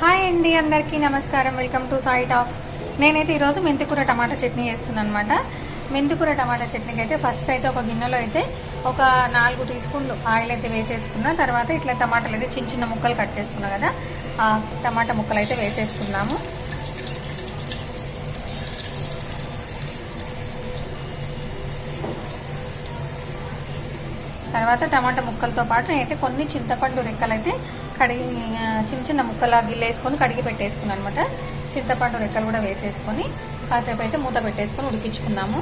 Hi అండి అందరికీ నమస్కారం. వెల్కమ్ టు సాయి టాక్స్ నేనైతే ఈరోజు మెంతికూర టమాటా చట్నీ చేస్తున్నాను అనమాట మెంతికూర టమాటా చట్నీకి అయితే ఫస్ట్ అయితే ఒక గిన్నెలో అయితే ఒక నాలుగు టీ స్పూన్లు ఆయిల్ అయితే వేసేసుకున్న తర్వాత ఇట్లా టమాటాలు అయితే చిన్న చిన్న ముక్కలు కట్ చేసుకున్నా కదా ఆ టమాటా ముక్కలు అయితే వేసేసుకున్నాము. తర్వాత టమాటా ముక్కలతో పాటు నేనైతే కొన్ని చింతపండు రెక్కలు అయితే కడిగి చిన్న చిన్న ముక్కలా గిల్లేసుకొని కడిగి పెట్టేసుకున్నాను అనమాట చింతపండు రెక్కలు కూడా వేసేసుకొని కాసేపు అయితే మూత పెట్టేసుకొని ఉడికించుకున్నాము.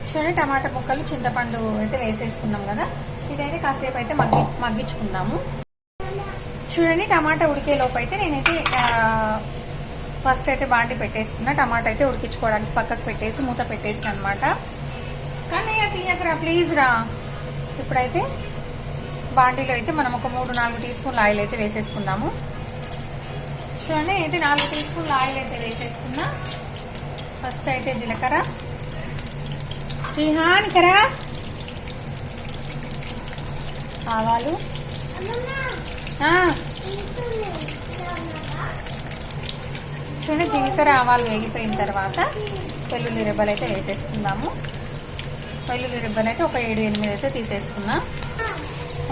చూడండి టమాటా ముక్కలు చింతపండు అయితే వేసేసుకున్నాం కదా. ఇదైతే కాసేపు అయితే మగ్గి మగ్గించుకున్నాము. చూడండి టమాటా ఉడికే లోపు అయితే నేనైతే ఫస్ట్ అయితే బాండి పెట్టేసుకున్నా. టమాటా అయితే ఉడికించుకోవడానికి పక్కకు పెట్టేసి మూత పెట్టేసిన అనమాట కానీ తీయకరా ప్లీజ్ రా. ఇప్పుడైతే బాండీలో అయితే మనం ఒక మూడు నాలుగు టీ స్పూన్ల ఆయిల్ అయితే వేసేసుకుందాము. చూడండి అయితే నాలుగు టీ స్పూన్ల ఆయిల్ అయితే వేసేసుకున్నా. ఫస్ట్ అయితే జీలకర్ర. శ్రీహానికరా ఆవాలు. చూడండి జీలకర్ర ఆవాలు వేగిపోయిన తర్వాత వెల్లుల్లి రెబ్బలు అయితే వేసేసుకుందాము. వెల్లుల్లి రిబ్బన్ అయితే ఒక ఏడు ఎనిమిది అయితే తీసేసుకున్నా.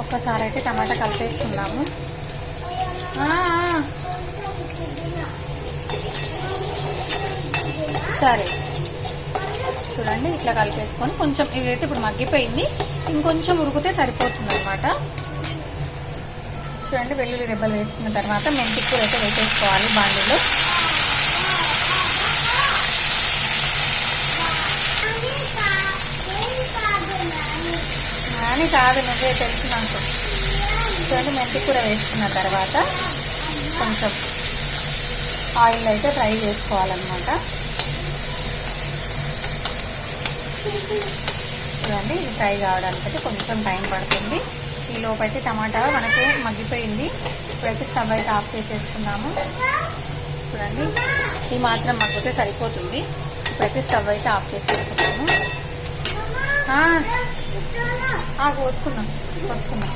ఒక్కసారి అయితే టమాటా కలిపేసుకున్నాము సరే. చూడండి ఇట్లా కలిపేసుకొని కొంచెం ఇదైతే ఇప్పుడు మగ్గిపోయింది. ఇంకొంచెం ఉడికితే సరిపోతుంది అనమాట చూడండి వెల్లుల్లి రెబ్బలు వేసుకున్న తర్వాత మెంతి కూర అయితే వేసేసుకోవాలి బాండీలో. అని కాదు నువ్వే తెలుసు నాకు. చూడండి మెంతి కూర వేసుకున్న తర్వాత కొంచెం ఆయిల్ అయితే ఫ్రై చేసుకోవాలన్నమాట. చూడండి ఇది ఫ్రై కావడానికి అయితే కొంచెం టైం పడుతుంది. ఈ లోపైతే టమాటా మనకి మగ్గిపోయింది. ఇప్పుడైతే స్టవ్ అయితే ఆఫ్ చేసేసుకున్నాము. చూడండి ఇది మాత్రం మగ్గితే సరిపోతుంది. ఇప్పుడైతే స్టవ్ అయితే ఆఫ్ చేసేసుకున్నాము. ఆ, వస్తున్నాం వస్తున్నాం.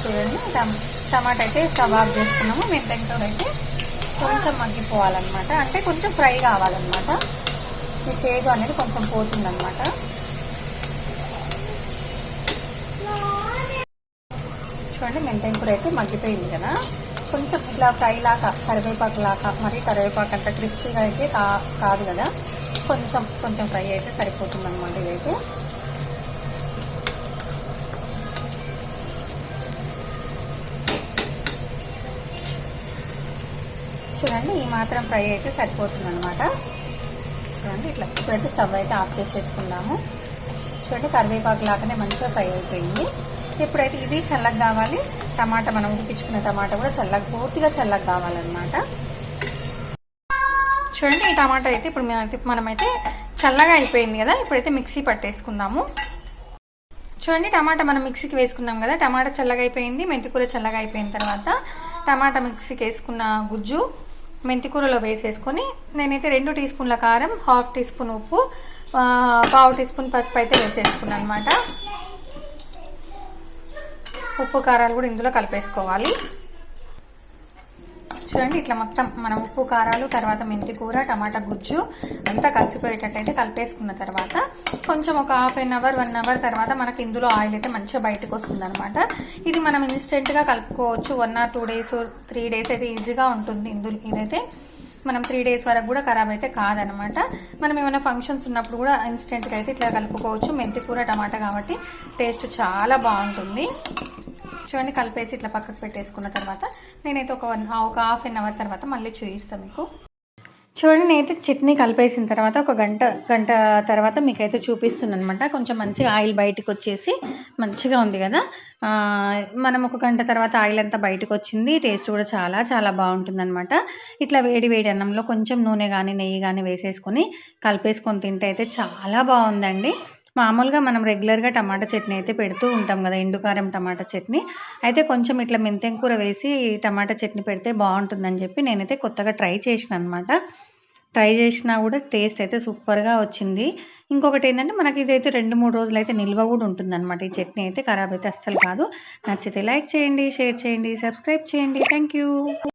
చూడండి టమాటా అయితే కబాబ్ చేసుకున్నాము మెంతంతో అయితే కొంచెం మగ్గిపోవాలన్నమాట. అంటే కొంచెం ఫ్రై కావాలన్నమాట. ఈ చేదు అనేది కొంచెం పోతుందన్నమాట. చూడండి మెంతం కూర అయితే మగ్గిపోయింది కదా. కొంచెం ఇట్లా ఫ్రై లాగా కరివేపాకు లాగా మరి కరివేపాకు అంత క్రిస్పీగా అయితే కా కాదు కదా. కొంచెం కొంచెం ఫ్రై అయితే సరిపోతుంది అనమాట ఇదైతే. చూడండి ఈ మాత్రం ఫ్రై అయితే సరిపోతుంది అనమాట చూడండి ఇట్లా ఇప్పుడైతే స్టవ్ అయితే ఆఫ్ చేసేసుకుందాము. చూడండి కరివేపాకు లాగానే మంచిగా ఫ్రై అయిపోయింది. ఇప్పుడైతే ఇది చల్లగా కావాలి. టమాటా మనం ఉడికించుకున్న టమాటా కూడా చల్లగా పూర్తిగా చల్లగా కావాలన్నమాట. చూడండి ఈ టమాటా అయితే ఇప్పుడు మన- మనమైతే చల్లగా అయిపోయింది కదా ఇప్పుడైతే మిక్సీ పట్టేసుకుందాము. చూడండి టమాటా మనం మిక్సీకి వేసుకున్నాం కదా టమాటా చల్లగా అయిపోయింది మెంతికూర చల్లగా అయిపోయిన తర్వాత టమాటా మిక్సీకి వేసుకున్న గుజ్జు మెంతికూరలో వేసేసుకొని నేనైతే రెండు టీ స్పూన్ల కారం హాఫ్ టీ స్పూన్ ఉప్పు పావు టీ స్పూన్ పసుపు అయితే వేసేసుకున్నాను అనమాట ఉప్పు కారాలు కూడా ఇందులో కలిపేసుకోవాలి. చూడండి ఇట్లా మొత్తం మనం ఉప్పు కారాలు తర్వాత మెంతి కూర టమాటా గుజ్జు అంతా కలిసిపోయేటట్టయితే కలిపేసుకున్న తర్వాత కొంచెం ఒక half an hour one hour తర్వాత మనకి ఇందులో ఆయిల్ అయితే మంచిగా బయటకు వస్తుంది అనమాట ఇది మనం ఇన్స్టెంట్గా కలుపుకోవచ్చు. One or two days three days అయితే ఈజీగా ఉంటుంది ఇందులో. ఇదైతే మనం త్రీ డేస్ వరకు కూడా ఖరాబ్ అయితే కాదనమాట మనం ఏమైనా ఫంక్షన్స్ ఉన్నప్పుడు కూడా ఇన్స్టెంట్గా అయితే ఇట్లా కలుపుకోవచ్చు. మెంతి కూర టమాటా కాబట్టి టేస్ట్ చాలా బాగుంటుంది. చూడండి కలిపేసి ఇట్లా పక్కకు పెట్టేసుకున్న తర్వాత నేనైతే ఒక వన్ ఒక హాఫ్ అన్ అవర్ తర్వాత మళ్ళీ చూపిస్తాను మీకు. చూడండి నేనైతే చట్నీ కలిపేసిన తర్వాత ఒక గంట గంట తర్వాత మీకైతే చూపిస్తున్నాను అనమాట కొంచెం మంచిగా ఆయిల్ బయటకు వచ్చేసి మంచిగా ఉంది కదా. మనం ఒక గంట తర్వాత ఆయిల్ అంతా బయటకు వచ్చింది. టేస్ట్ కూడా చాలా చాలా బాగుంటుంది అనమాట ఇట్లా వేడి వేడి అన్నంలో కొంచెం నూనె కానీ నెయ్యి కానీ వేసేసుకొని కలిపేసుకొని తింటే అయితే చాలా బాగుందండి. మామూలుగా మనం రెగ్యులర్గా టమాటా చట్నీ అయితే పెడుతూ ఉంటాం కదా ఎండుకారం టమాటా చట్నీ. అయితే కొంచెం ఇట్లా మెంతెం కూర వేసి టమాటా చట్నీ పెడితే బాగుంటుందని చెప్పి నేనైతే కొత్తగా ట్రై చేసిన అనమాట ట్రై చేసినా కూడా టేస్ట్ అయితే సూపర్గా వచ్చింది. ఇంకొకటి ఏంటంటే మనకి ఇదైతే రెండు మూడు రోజులు అయితే నిల్వ కూడా ఉంటుందన్నమాట ఈ చట్నీ అయితే. ఖరాబ్ అయితే అస్సలు కాదు. నచ్చితే లైక్ చేయండి షేర్ చేయండి సబ్స్క్రైబ్ చేయండి. Thank you